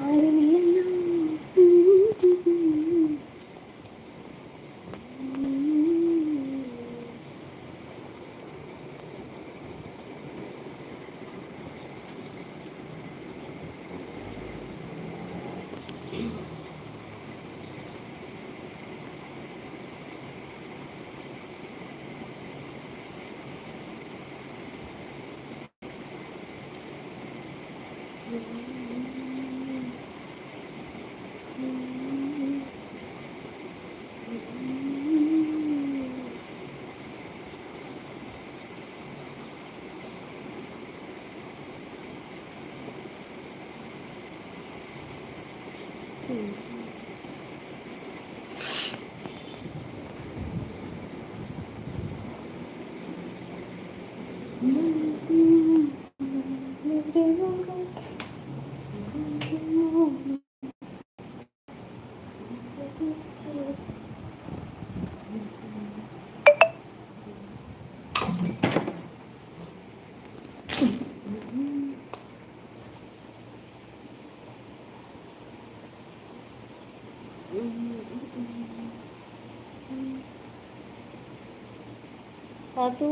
I don't know. Pathu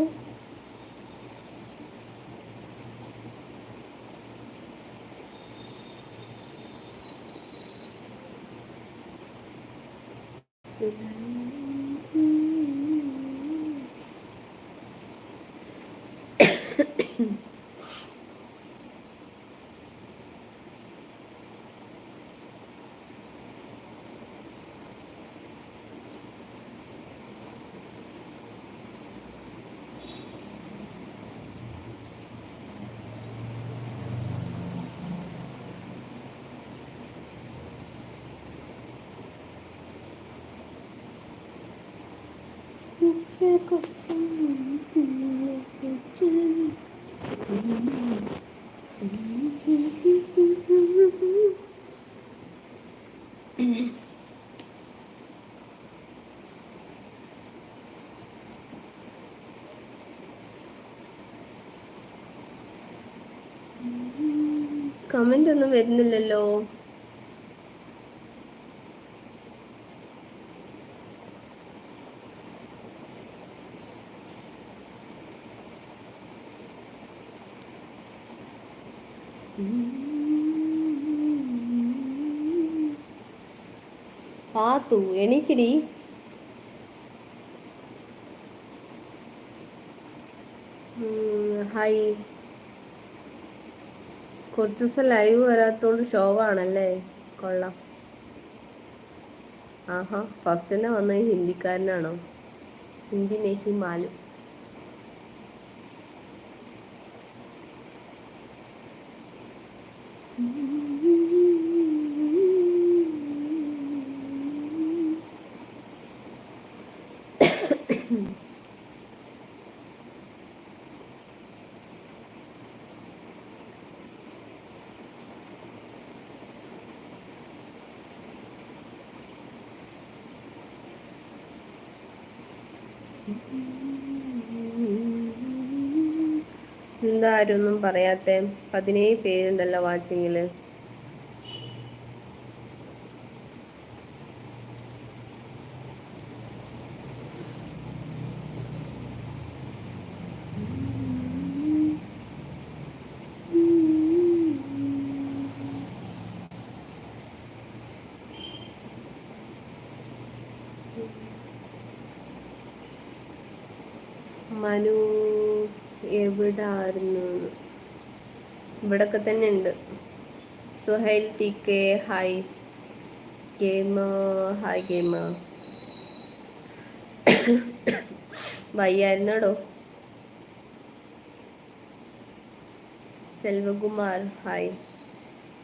comment ഒന്നും വരുന്നില്ലല്ലോ. പാത്തു എണീക്കടി ഹായ്. കുറച്ച് ദിവസം ലൈവ് വരാത്തോണ്ട് ഷോവാണല്ലേ കൊള്ളാം. ആഹാ ഫസ്റ്റ് തന്നെ വന്ന ഹിന്ദിക്കാരനാണോ? ഹിന്ദി നെഹി മാലു എന്താ ആരും ഒന്നും പറയാത്ത? പതിനേഴ് പേരുണ്ടല്ലോ വാച്ചിങ്ങിൽ മനു എവിടായിരുന്നു ഇവിടൊക്കെ തന്നെ ഉണ്ട്. സുഹൈൽ ടി കെ ഹായ് ഗെയിമ ഹായ് ഗെയിമ. വയ്യായിരുന്നോടോ? സെൽവകുമാർ ഹായ്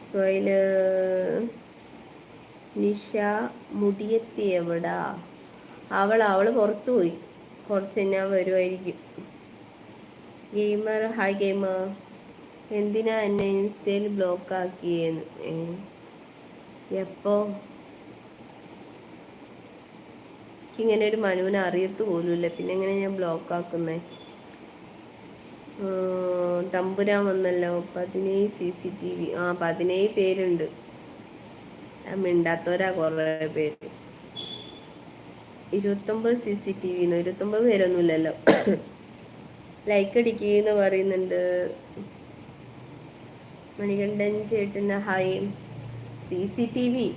സുഹൈൽ നിഷ മുടിയെത്തി എവിടാ അവൾ അവൾ പുറത്തു പോയി കുറച്ച് കഴിഞ്ഞാൽ വരുമായിരിക്കും ഗെയിമർ ഹായ് ഗെയിമർ എന്തിനാ എന്നെ ഇൻസ്റ്റയിൽ ബ്ലോക്ക് ആക്കിയെന്ന് എപ്പോ? ഇങ്ങനെ ഒരു മനുവിനെ അറിയത്ത് പോലുമില്ല. പിന്നെ എങ്ങനെ ഞാൻ ബ്ലോക്ക് ആക്കുന്നേ തമ്പുരാൻ വന്നല്ലോ. പതിനേഴ് സി സി ടി വി. ആ പതിനേഴ് പേരുണ്ട്. മിണ്ടാത്തവരാ കുറേ പേര്. ഇരുപത്തൊമ്പത് സി സി ടി വിന്ന്. ഇരുപത്തൊമ്പത് പേരൊന്നുമില്ലല്ലോ. ലൈക്ക് അടിക്കുകയെന്ന് പറയുന്നുണ്ട്. മണികണ്ഠൻ ചേട്ടന് hi C C T V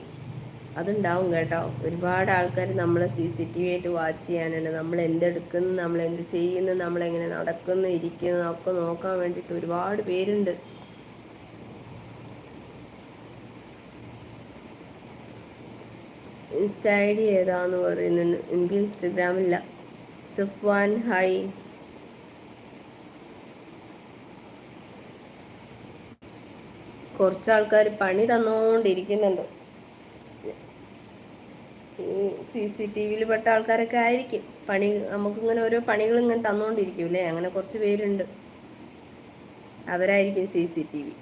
അതുണ്ടാവും കേട്ടോ. ഒരുപാട് ആൾക്കാർ നമ്മളെ സി സി ടി വി ആയിട്ട് വാച്ച് ചെയ്യാനുണ്ട്. നമ്മൾ എന്തെടുക്കുന്നു നമ്മൾ എന്ത് ചെയ്യുന്നു നമ്മളെങ്ങനെ നടക്കുന്നു ഇരിക്കുന്നു ഒക്കെ നോക്കാൻ വേണ്ടിയിട്ട് ഒരുപാട് പേരുണ്ട്. ഇൻസ്റ്റ ഐ ഡി ഏതാന്ന് പറയുന്നുണ്ട്. എനിക്ക് ഇൻസ്റ്റഗ്രാമില്ല. സുഫ്വാൻ ഹായ് കുറച്ച് ആൾക്കാർ പണി തന്നുകൊണ്ടിരിക്കുന്നുണ്ട് ഈ സി സി ടി വിയിൽ പെട്ട ആൾക്കാരൊക്കെ ആയിരിക്കും. പണി നമുക്കിങ്ങനെ ഓരോ പണികൾ ഇങ്ങനെ തന്നുകൊണ്ടിരിക്കും അങ്ങനെ കുറച്ച് പേരുണ്ട്. അവരായിരിക്കും C C T V.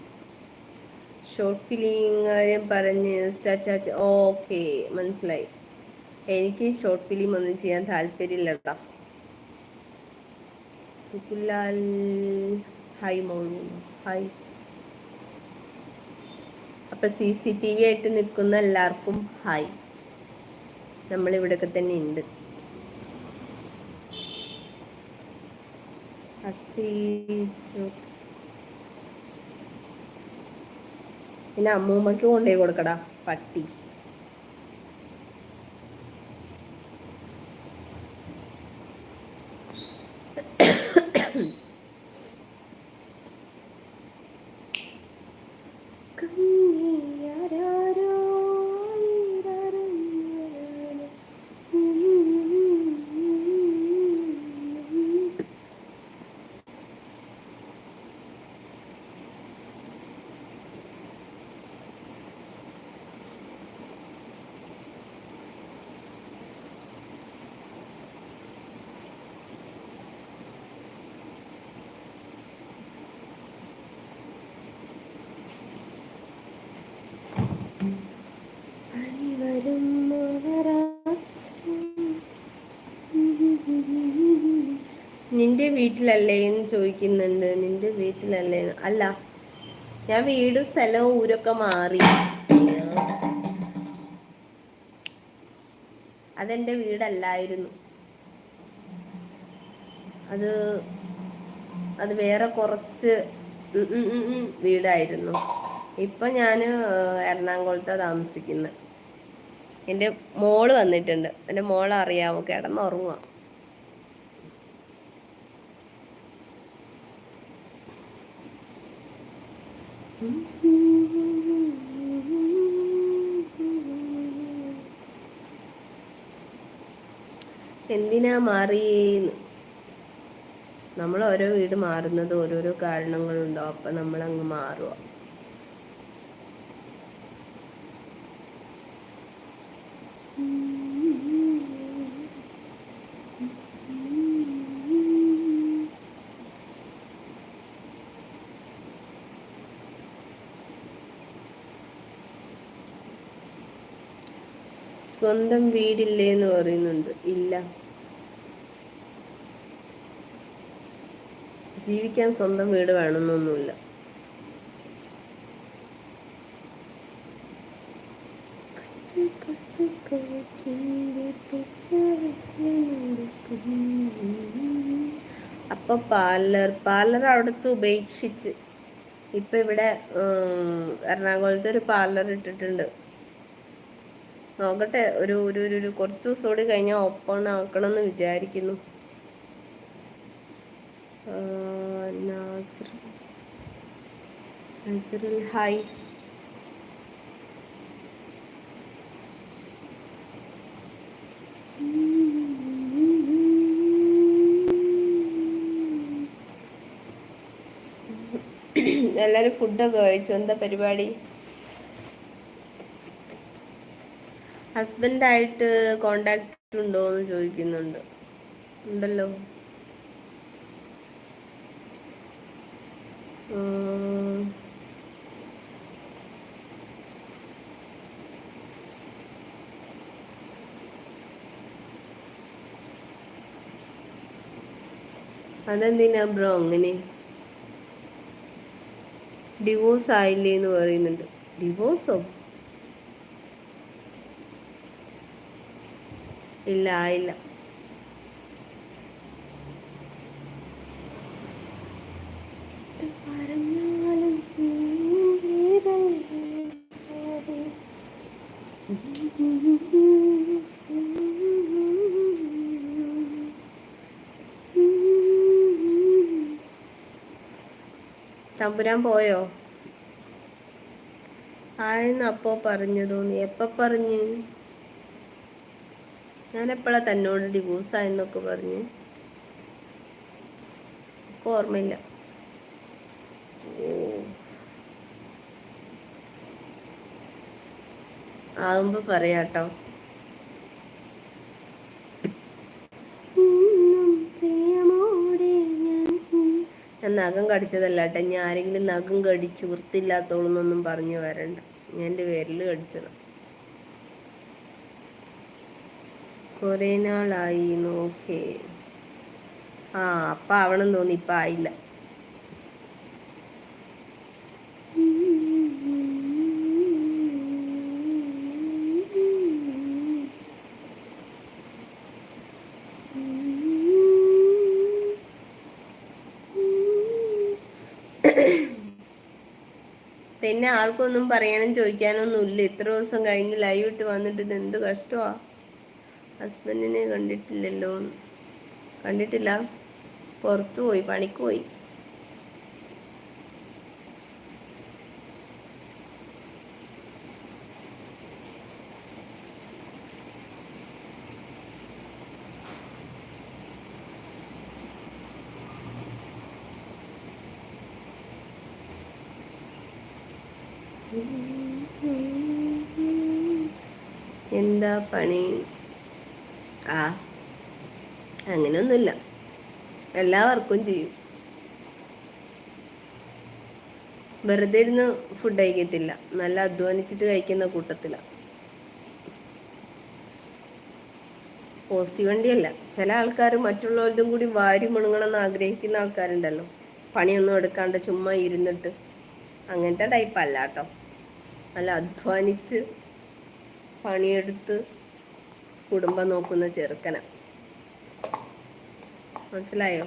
Short film കാര്യം പറഞ്ഞ് സ്റ്റാച്ചാച്ച് ഓക്കെ മനസ്സിലായി. എനിക്ക് ഷോർട്ട് ഫിലിം ഒന്നും ചെയ്യാൻ താല്പര്യമില്ല സുഖുലാൽ ഹായ് മോളു ഹായ് അപ്പം സി സി ടി വി ആയിട്ട് നിൽക്കുന്ന എല്ലാവർക്കും ഹായ് നമ്മളിവിടെയൊക്കെ തന്നെ ഉണ്ട്. പിന്നെ അമ്മൂമ്മക്ക് കൊണ്ടുപോയി കൊടുക്കടാ പട്ടി. നിന്റെ വീട്ടിലല്ലേ എന്ന് ചോദിക്കുന്നുണ്ട്. നിന്റെ വീട്ടിലല്ലേ? അല്ല ഞാൻ വീടും സ്ഥലവും ഊരൊക്കെ മാറി. അതെന്റെ വീടല്ലായിരുന്നു. അത് അത് വേറെ കുറച്ച് വീടായിരുന്നു. ഇപ്പൊ ഞാൻ എറണാകുളത്താണ് താമസിക്കുന്നത് എന്റെ മോൾ വന്നിട്ടുണ്ട്. എന്റെ മോളറിയാമോ കിടന്നുറങ്ങുക എന്തിനാ മാറിയെന്ന്? നമ്മൾ ഓരോ വീട് മാറുന്നത് ഓരോരോ കാരണങ്ങളുണ്ടോ? അപ്പം നമ്മളങ്ങ് മാറുക സ്വന്തം വീടില്ലേ എന്ന് പറയുന്നുണ്ട്. ഇല്ല. ജീവിക്കാൻ സ്വന്തം വീട് വേണമെന്നൊന്നുമില്ല. അപ്പൊ പാർലർ പാർലർ അവിടുത്തെ ഉപേക്ഷിച്ച്. ഇപ്പൊ ഇവിടെ എറണാകുളത്ത് ഒരു പാർലർ ഇട്ടിട്ടുണ്ട്. നോക്കട്ടെ ഒരു ഒരു ഒരു കുറച്ച് ദിവസം കൂടി കഴിഞ്ഞാൽ ഓപ്പൺ ആക്കണം എന്ന് വിചാരിക്കുന്നു ഹായ്. എല്ലാവരും ഫുഡൊക്കെ കഴിച്ചു? എന്താ പരിപാടി? ഹസ്ബൻഡായിട്ട് കോണ്ടാക്ട് ഉണ്ടോ എന്ന് ചോദിക്കുന്നുണ്ട്. ഉണ്ടല്ലോ. അതെന്തിനാ ബ്രോ അങ്ങനെ? ഡിവോഴ്സ് ആയില്ലേ എന്ന് പറയുന്നുണ്ട്. ഡിവോഴ്സോ? ഇല്ല ആയില്ല തമ്പുരാൻ പോയോ? ആയെന്ന് അപ്പോ പറഞ്ഞു തോന്നി എപ്പോ പറഞ്ഞു? ഞാൻ എപ്പോഴാണ് തന്നോട് ഡിവോഴ്സായെന്നൊക്കെ പറഞ്ഞ്? ഓർമ്മയില്ല. ആകുമ്പോ പറയാട്ടോ. ഞാൻ നഖം കടിച്ചതല്ല കേട്ടോ ഞാൻ ആരെങ്കിലും നഖം കടിച്ച് വൃത്തിയില്ലാത്തോളൊന്നും പറഞ്ഞു വരണ്ട. ഞാൻ എന്റെ വിരൽ കടിച്ചത്. കുറേ നാളായി നോക്കേ. ആ അപ്പ ആവണം തോന്നി ഇപ്പം ആയില്ല. പിന്നെ ആർക്കൊന്നും പറയാനും ചോദിക്കാനൊന്നും ഇല്ല ഇത്ര ദിവസം കഴിഞ്ഞ് ലൈവ് ഇട്ട് വന്നിട്ട് ഇത് എന്ത് കഷ്ടമാ ഹസ്ബൻഡിനെ കണ്ടിട്ടില്ലല്ലോ. കണ്ടിട്ടില്ല. പുറത്തു പോയി പണിക്ക് പോയി. എന്താ പണി? ആ. അങ്ങനെയൊന്നുമില്ല. എല്ലാവർക്കും ചെയ്യും. വെറുതെ ഇരുന്ന് ഫുഡ് കഴിക്കത്തില്ല. നല്ല അധ്വാനിച്ചിട്ട് കഴിക്കുന്ന കൂട്ടത്തിലാണ് പോസിവണ്ടിയല്ല ചില ആൾക്കാർ മറ്റുള്ളവരതും കൂടി വാരി മുണുങ്ങണമെന്ന് ആഗ്രഹിക്കുന്ന ആൾക്കാരുണ്ടല്ലോ. പണിയൊന്നും എടുക്കാണ്ട് ചുമ്മാ ഇരുന്നിട്ട്. അങ്ങനത്തെ ടൈപ്പല്ല കേട്ടോ നല്ല അധ്വാനിച്ച് പണിയെടുത്ത് കുടുംബം നോക്കുന്ന ചെറുക്കന. മനസ്സിലായോ?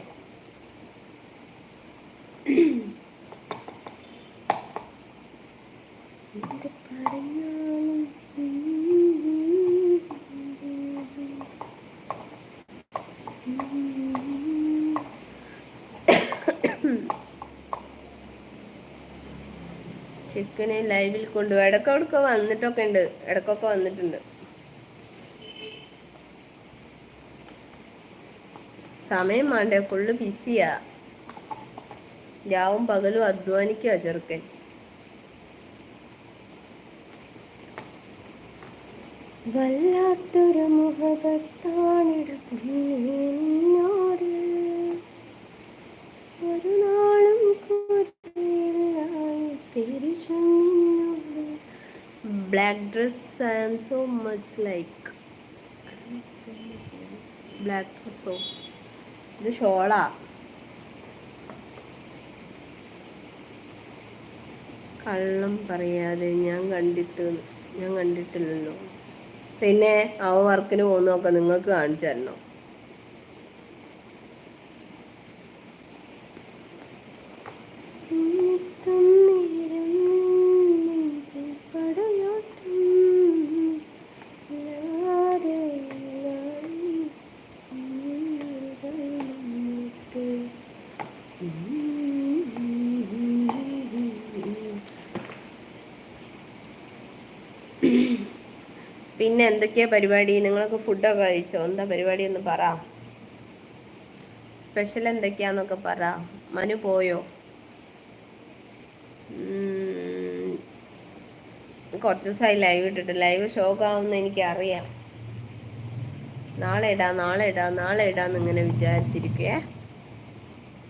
ചിക്കനെ ലൈവിൽ കൊണ്ടുപോയി. ഇടയ്ക്കൊക്കെ വന്നിട്ടൊക്കെ ഉണ്ട്. ഇടയ്ക്കൊക്കെ വന്നിട്ടുണ്ട്. സമയം വേണ്ടേ ഫുള്ള് ബിസിയാ രാവും പകലും അധ്വാനിക്കുക ചെറുക്കൻ. വല്ലാത്തൊരു മുഖത്താണിട ഒരു നാളും black dress I am so much like black ഡ്രസ്സോ ഇത് ഷോളാ. കള്ളം പറയാതെ ഞാൻ കണ്ടിട്ട് ഞാൻ കണ്ടിട്ടില്ലല്ലോ. പിന്നെ അവ വർക്കിന് പോകുന്നതൊക്കെ നിങ്ങൾക്ക് കാണിച്ചു പിന്നെ എന്തൊക്കെയാ പരിപാടി? നിങ്ങളൊക്കെ ഫുഡൊക്കെ കഴിച്ചോ? എന്താ പരിപാടി എന്ന് പറ. സ്പെഷ്യൽ എന്തൊക്കെയാന്നൊക്കെ പറ. മനു പോയോ? കുറച്ച് ദിവസമായി ലൈവ് ഇട്ടിട്ട്. ലൈവ് ഷോക്ക് ആവുമെന്ന് എനിക്കറിയാം. നാളെ ഇടാം നാളെ ഇടാം നാളെ ഇടാന്ന് ഇങ്ങനെ വിചാരിച്ചിരിക്കേ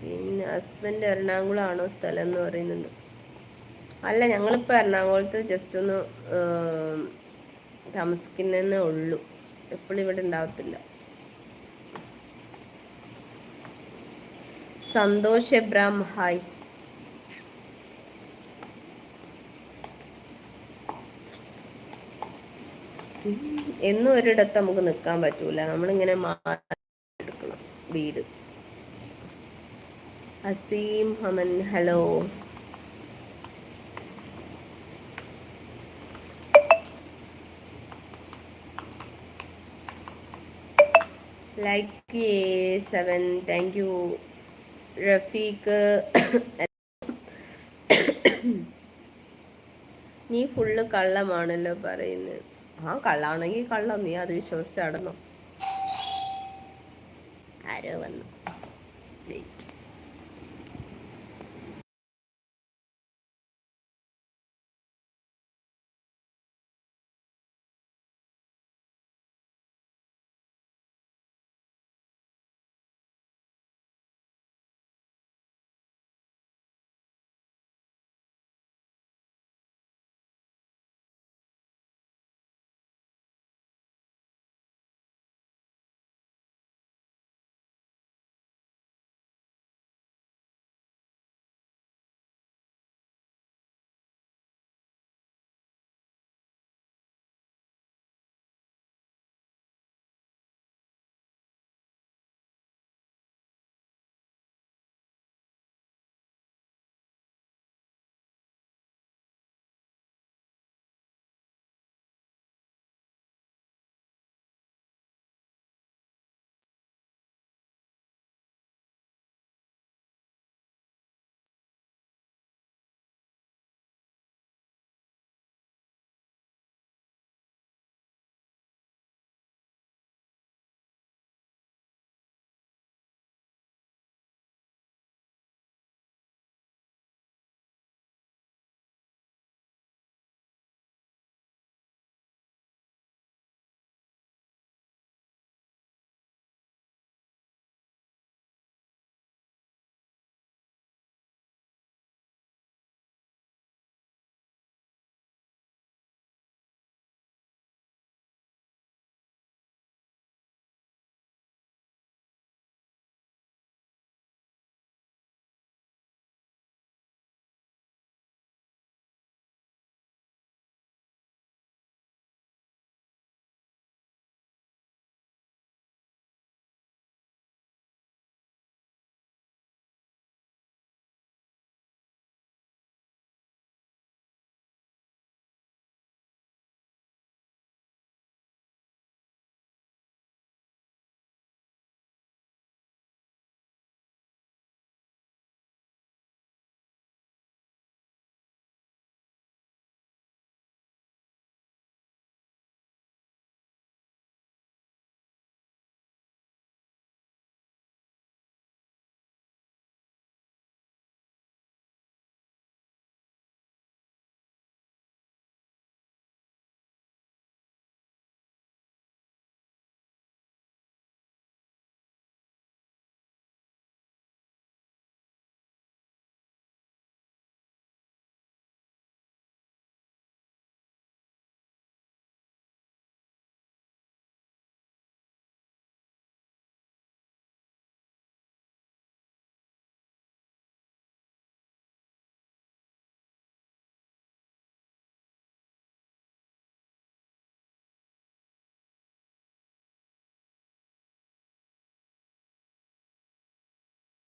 പിന്നെ ഹസ്ബൻഡ് എറണാകുളമാണോ സ്ഥലം എന്ന് പറയുന്നുണ്ട്. അല്ല ഞങ്ങളിപ്പോൾ എറണാകുളത്ത് ജസ്റ്റ് ഒന്ന് താമസിക്കുന്നതേ ഉള്ളൂ. എപ്പോഴും ഇവിടെ ഉണ്ടാവത്തില്ല. സന്തോഷ് എബ്രാം ഹായ്. എന്നും ഒരിടത്ത് നമുക്ക് നിൽക്കാൻ പറ്റൂല. നമ്മളിങ്ങനെ എടുക്കണം വീട്. Aseem Haman hello. Like seven thank you Rafeeq നീ ഫുള്ള് കള്ളമാണല്ലോ പറയുന്നത് ആ കള്ളാണെങ്കിൽ കള്ളം. നീ അത് വിശ്വസിച്ച് ആരോ വന്നു.